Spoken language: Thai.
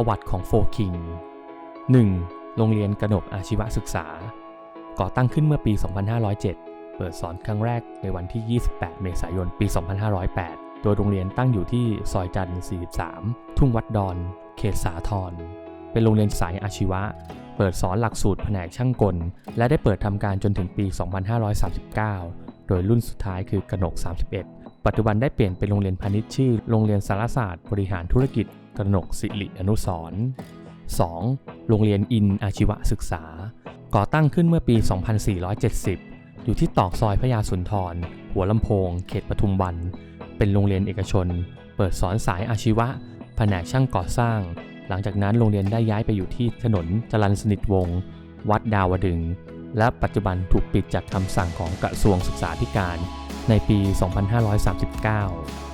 ประวัติของโฟคิง 1. โรงเรียนกระหนกอาชีวศึกษา ก่อตั้งขึ้นเมื่อปี 2507 เปิดสอนครั้งแรกในวันที่ 28 เมษายน ปี 2508 โดยโรงเรียนตั้งอยู่ที่ซอยจันทร์43 ทุ่งวัดดอน เขตสาทร เป็นโรงเรียนสายอาชีวะ เปิดสอนหลักสูตรแผนกช่างกล และได้เปิดทำการจนถึงปี 2539 โดยรุ่นสุดท้ายคือกระหนก 31 ปัจจุบันได้เปลี่ยนเป็นโรงเรียนพาณิชย์ชื่อ โรงเรียนสารศาสตร์บริหารธุรกิจ กนกสิริอนุสร 2. โรงเรียนอินอาชีวศึกษา ก่อตั้งขึ้นเมื่อปี 2470 อยู่ที่ตอกซอยพระยาสุนทร หัวลำโพง เขตปทุมวัน เป็นโรงเรียนเอกชน เปิดสอนสายอาชีวะ แผนกช่างก่อสร้าง หลังจากนั้นโรงเรียนได้ย้ายไปอยู่ที่ถนนจรัญสนิทวงศ์ วัดดาวดึง และปัจจุบันถูกปิดจากคำสั่งของกระทรวงศึกษาธิการในปี 2539